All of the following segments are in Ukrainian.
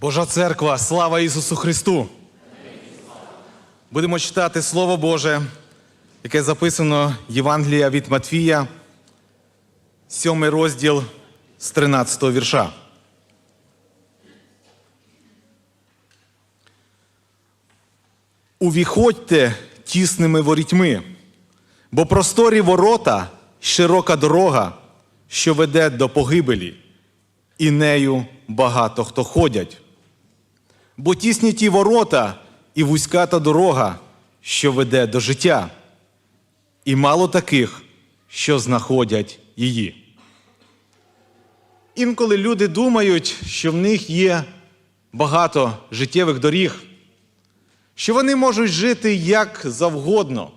Божа церква, слава Ісусу Христу! Будемо читати Слово Боже, яке записано Євангелія від Матвія, сьомий розділ з 13 вірша. Увіходьте тісними ворітьми, бо просторі ворота, широка дорога, що веде до погибелі, і нею багато хто ходять. Бо тісні ті ворота і вузька та дорога, що веде до життя, і мало таких, що знаходять її. Інколи люди думають, що в них є багато життєвих доріг, що вони можуть жити як завгодно,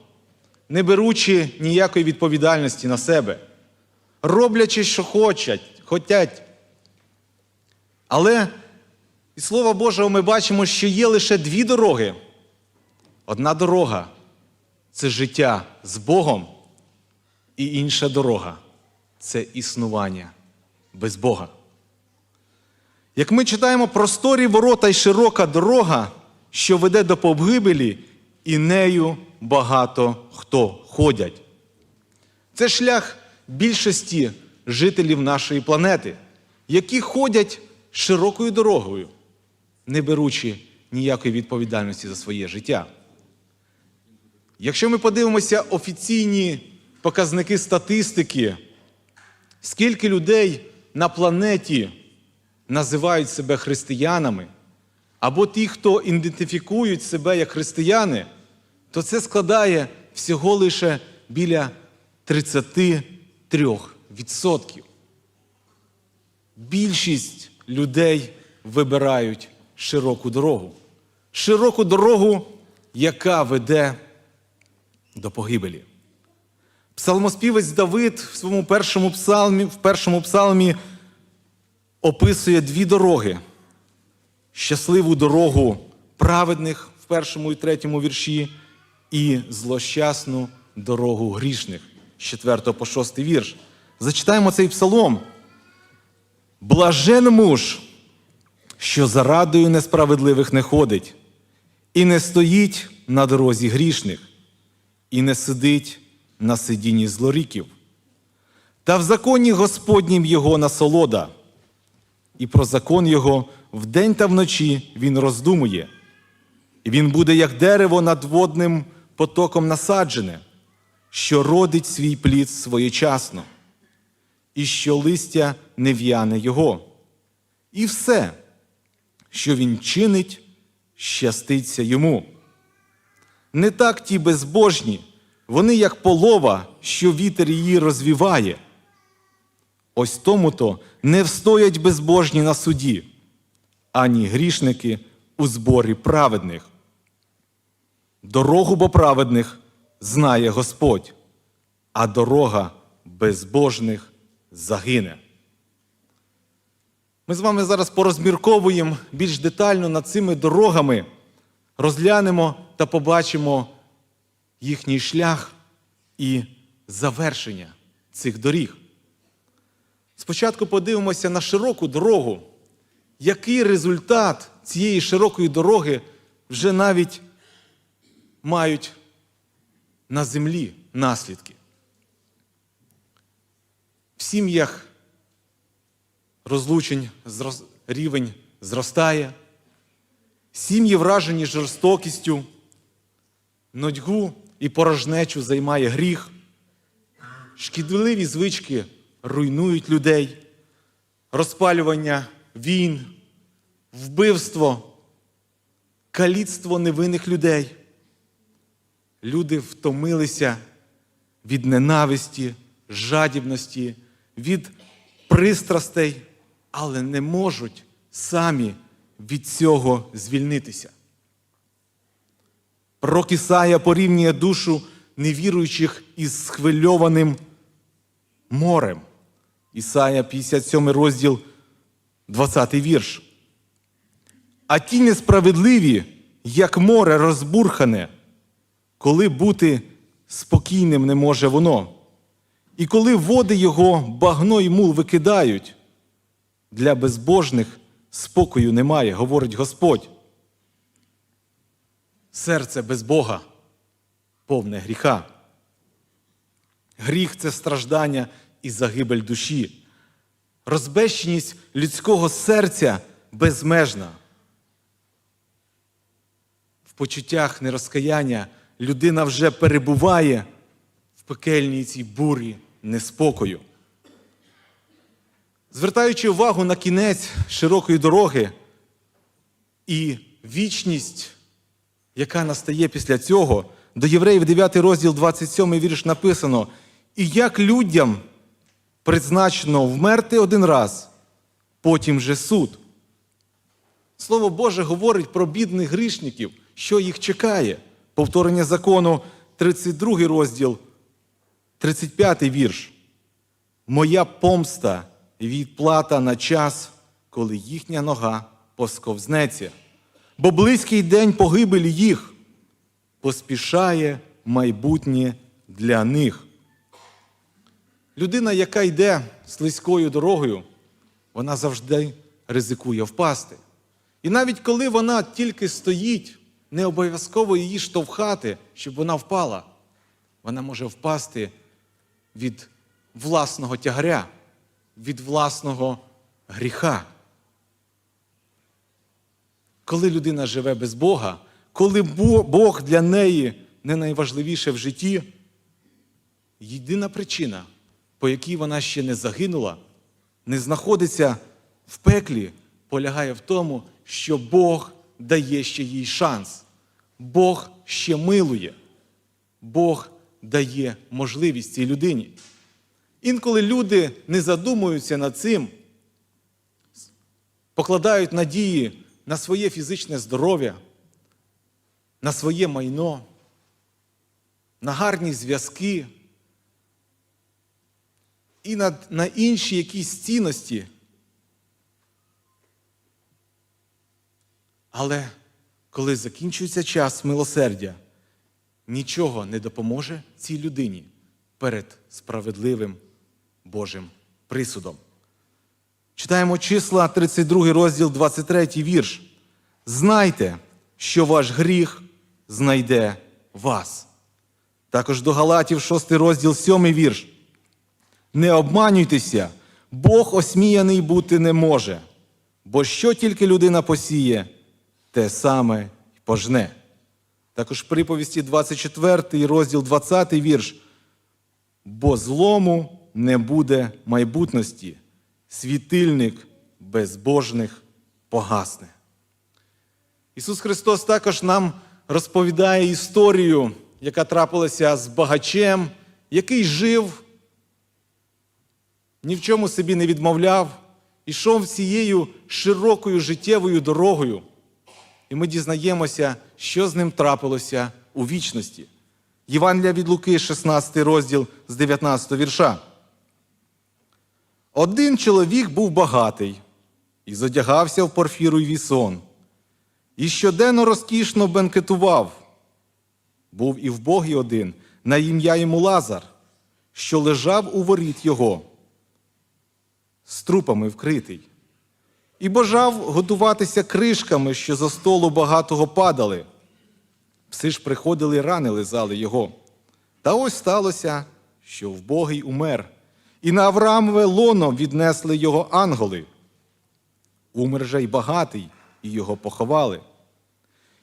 не беручи ніякої відповідальності на себе, роблячи, що хочуть, хотять. Але із Слова Божого ми бачимо, що є лише дві дороги. Одна дорога це життя з Богом, і інша дорога це існування без Бога. Як ми читаємо просторі ворота й широка дорога, що веде до погибелі, і нею багато хто ходять. Це шлях більшості жителів нашої планети, які ходять широкою дорогою, не беручи ніякої відповідальності за своє життя. Якщо ми подивимося офіційні показники статистики, скільки людей на планеті називають себе християнами, або ті, хто ідентифікують себе як християни, то це складає всього лише біля 33%. Більшість людей вибирають широку дорогу. Широку дорогу, яка веде до погибелі. Псалмоспівець Давид в своєму першому псалмі, в першому псалмі описує дві дороги: щасливу дорогу праведних в першому і третьому вірші, і злощасну дорогу грішних з 4 по 6 вірш. Зачитаємо цей псалом. Блажен муж, що за радою несправедливих не ходить, і не стоїть на дорозі грішних, і не сидить на сидінні злоріків. Та в законі Господнім його насолода, і про закон його вдень та вночі він роздумує, і він буде, як дерево над водним потоком насаджене, що родить свій плід своєчасно, і що листя не в'яне його. І все, що він чинить, щаститься йому. Не так ті безбожні, вони як полова, що вітер її розвіває. Ось тому то не встоять безбожні на суді, ані грішники у зборі праведних. Дорогу бо праведних знає Господь, а дорога безбожних загине. Ми з вами зараз порозмірковуємо більш детально над цими дорогами, розглянемо та побачимо їхній шлях і завершення цих доріг. Спочатку подивимося на широку дорогу, який результат цієї широкої дороги вже навіть мають на землі наслідки. В сім'ях розлучень зрос- рівень зростає, сім'ї вражені жорстокістю, нудьгу і порожнечу займає гріх, шкідливі звички руйнують людей, розпалювання війн, вбивство, каліцтво невинних людей. Люди втомилися від ненависті, жадібності, від пристрастей, але не можуть самі від цього звільнитися. Пророк Ісая порівнює душу невіруючих із схвильованим морем. Ісая 57 розділ, 20 вірш. А ті несправедливі, як море розбурхане, коли бути спокійним не може воно. І коли води його багно й мул викидають, для безбожних спокою немає, говорить Господь. Серце без Бога повне гріха. Гріх це страждання і загибель душі. Розбещеність людського серця безмежна. В почуттях нерозкаяння людина вже перебуває в пекельній цій бурі неспокою. Звертаючи увагу на кінець широкої дороги і вічність, яка настає після цього, до Євреїв 9 розділ 27 вірш написано: І як людям призначено вмерти один раз, потім же суд. Слово Боже говорить про бідних грішників, що їх чекає. Повторення закону, 32 розділ, 35 вірш. Моя помста відплата на час, коли їхня нога посковзнеться. Бо близький день погибелі їх поспішає майбутнє для них. Людина, яка йде слизькою дорогою, вона завжди ризикує впасти. І навіть коли вона тільки стоїть, не обов'язково її штовхати, щоб вона впала. Вона може впасти від власного тягаря, від власного гріха. Коли людина живе без Бога, коли Бог для неї не найважливіше в житті, єдина причина, по якій вона ще не загинула, не знаходиться в пеклі, полягає в тому, що Бог дає ще їй шанс. Бог ще милує, Бог дає можливість цій людині. Інколи люди не задумуються над цим, покладають надії на своє фізичне здоров'я, на своє майно, на гарні зв'язки і на, на інші якісь цінності. Але коли закінчується час милосердя, нічого не допоможе цій людині перед справедливим Божим присудом. Читаємо числа 32 розділ, 23 вірш. Знайте, що ваш гріх знайде вас. Також до Галатів, 6 розділ, 7 вірш. Не обманюйтеся, Бог осміяний бути не може, бо що тільки людина посіє, те саме й пожне. Також приповісті 24 розділ 20 вірш. Бо злому не буде майбутності, світильник безбожних погасне. Ісус Христос також нам розповідає історію, яка трапилася з багачем, який жив, ні в чому собі не відмовляв, ішов цією широкою життєвою дорогою. І ми дізнаємося, що з ним трапилося у вічності. Євангелія від Луки, 16 розділ з 19 вірша. Один чоловік був багатий і зодягався в порфіру й вісон, і щоденно розкішно бенкетував. Був і вбогий один, на ім'я йому Лазар, що лежав у воріт його, з трупами вкритий, і бажав готуватися кришками, що за столу багатого падали. Пси ж приходили рани лизали його. Та ось сталося, що вбогий умер, і на Авраамове лоно віднесли його ангели. Умер же й багатий, і його поховали.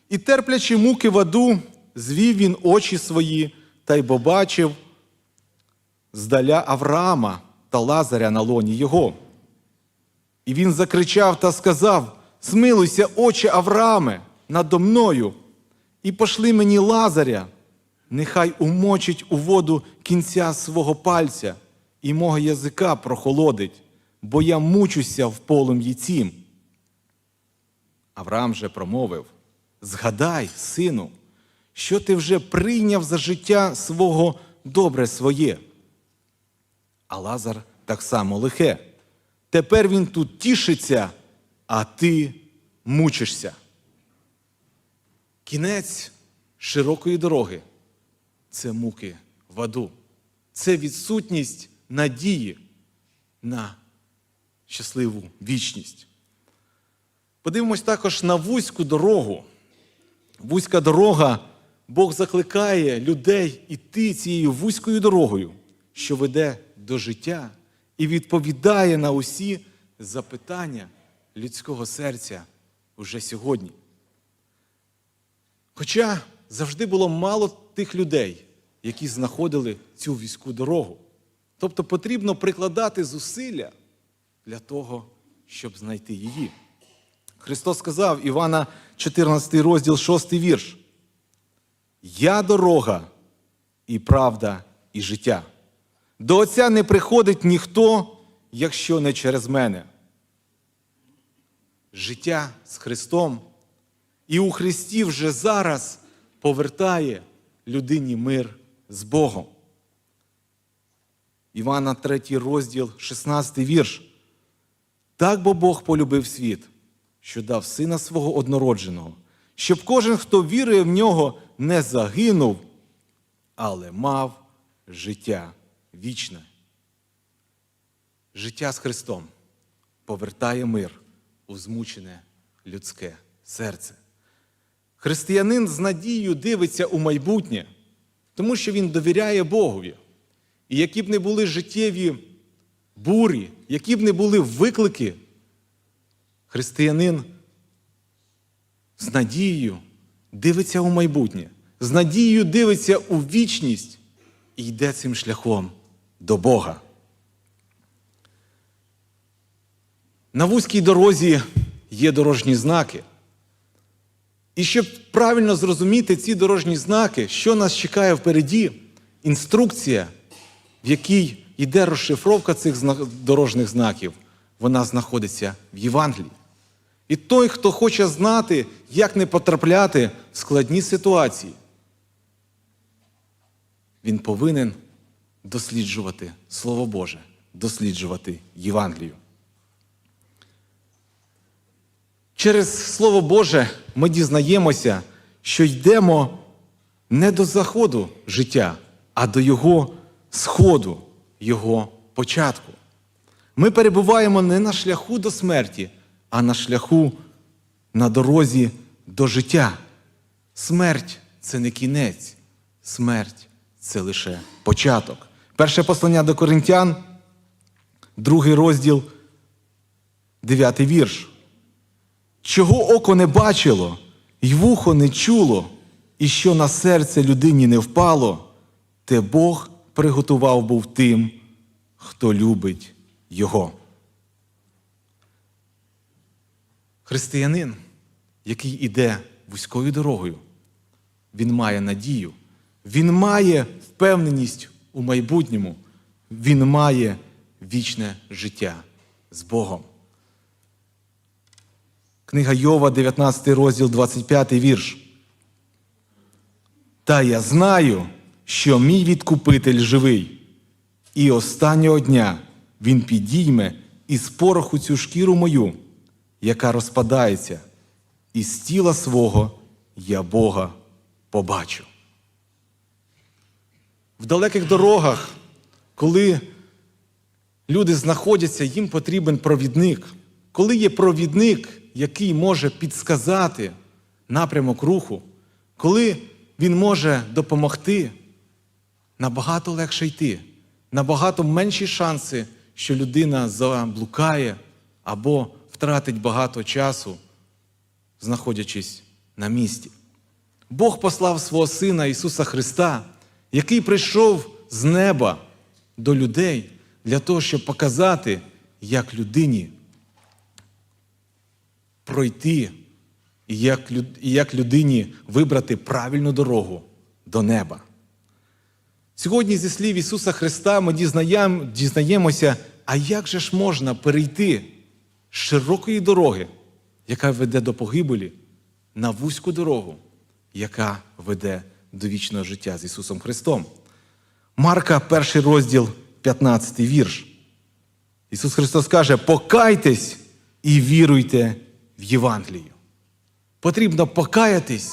І, терплячи муки в аду, звів він очі свої та й побачив здаля Авраама та Лазаря на лоні його. І він закричав та сказав: Смилуйся, очі Аврааме, надо мною, і пошли мені Лазаря, нехай умочить у воду кінця свого пальця і мого язика прохолодить, бо я мучуся в полум'ї цім. Авраам же промовив: Згадай, сину, що ти вже прийняв за життя свого добре своє. А Лазар так само лихе. Тепер він тут тішиться, а ти мучишся. Кінець широкої дороги це муки в аду, це відсутність надії на щасливу вічність. Подивимось також на вузьку дорогу. Вузька дорога, Бог закликає людей іти цією вузькою дорогою, що веде до життя і відповідає на усі запитання людського серця уже сьогодні. Хоча завжди було мало тих людей, які знаходили цю війську дорогу. Тобто потрібно прикладати зусилля для того, щоб знайти її. Христос сказав Івана 14 розділ, 6 вірш. Я дорога і правда, і життя. До Отця не приходить ніхто, якщо не через мене. Життя з Христом і у Христі вже зараз повертає людині мир з Богом. Івана 3 розділ, 16 вірш. Так бо Бог полюбив світ, що дав сина свого однородженого, щоб кожен, хто вірує в нього, не загинув, але мав життя вічне. Життя з Христом повертає мир у змучене людське серце. Християнин з надією дивиться у майбутнє, тому що він довіряє Богові. І які б не були життєві бурі, які б не були виклики, християнин з надією дивиться у майбутнє, з надією дивиться у вічність і йде цим шляхом до Бога. На вузькій дорозі є дорожні знаки. І щоб правильно зрозуміти ці дорожні знаки, що нас чекає впереді, інструкція, в якій йде розшифровка цих дорожніх знаків, вона знаходиться в Євангелії. І той, хто хоче знати, як не потрапляти в складні ситуації, він повинен досліджувати Слово Боже, досліджувати Євангелію. Через Слово Боже ми дізнаємося, що йдемо не до заходу життя, а до Його сходу, Його початку. Ми перебуваємо не на шляху до смерті, а на шляху на дорозі до життя. Смерть це не кінець, смерть це лише початок. Перше послання до Коринтян, другий розділ, дев'ятий вірш. Чого око не бачило, й вухо не чуло, і що на серце людині не впало, те Бог приготував був тим, хто любить Його. Християнин, який іде вузькою дорогою, він має надію, він має впевненість у майбутньому, він має вічне життя з Богом. Книга Йова, 19 розділ, 25 вірш. Та я знаю, що мій відкупитель живий, і останнього дня він підійме із пороху цю шкіру мою, яка розпадається, і з тіла свого я Бога побачу. В далеких дорогах, коли люди знаходяться, їм потрібен провідник. Коли є провідник, який може підсказати напрямок руху, коли він може допомогти, набагато легше йти, набагато менші шанси, що людина заблукає або втратить багато часу, знаходячись на місці. Бог послав свого Сина Ісуса Христа, який прийшов з неба до людей для того, щоб показати, як людині пройти і як, людині вибрати правильну дорогу до неба. Сьогодні, зі слів Ісуса Христа, ми дізнаєм, дізнаємося, а як же ж можна перейти з широкої дороги, яка веде до погибелі, на вузьку дорогу, яка веде до вічного життя з Ісусом Христом. Марка, перший розділ, 15 вірш. Ісус Христос каже: покайтесь і віруйте в Євангелію. Потрібно покаятись,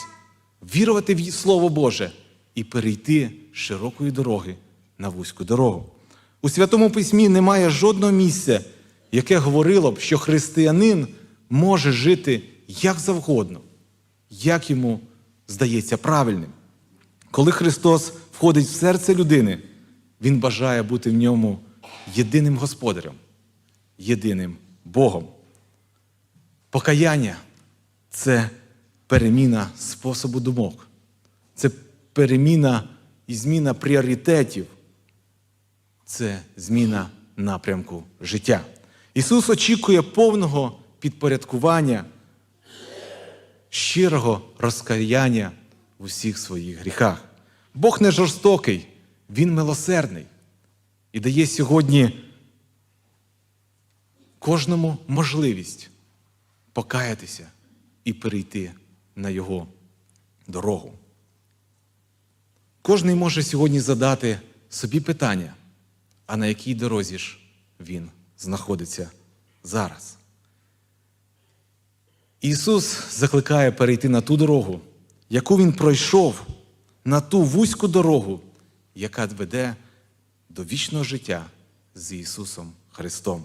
вірувати в Слово Боже і перейти широкої дороги на вузьку дорогу. У Святому Письмі немає жодного місця, яке говорило б, що християнин може жити як завгодно, як йому здається правильним. Коли Христос входить в серце людини, Він бажає бути в ньому єдиним господарем, єдиним Богом. Покаяння це переміна способу думок, це переміна і зміна пріоритетів, це зміна напрямку життя. Ісус очікує повного підпорядкування, щирого розкаяння в усіх своїх гріхах. Бог не жорстокий, Він милосердний і дає сьогодні кожному можливість покаятися і перейти на Його дорогу. Кожний може сьогодні задати собі питання, а на якій дорозі ж він знаходиться зараз. Ісус закликає перейти на ту дорогу, яку Він пройшов, на ту вузьку дорогу, яка веде до вічного життя з Ісусом Христом.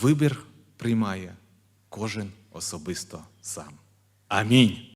Вибір приймає кожен особисто сам. Амінь.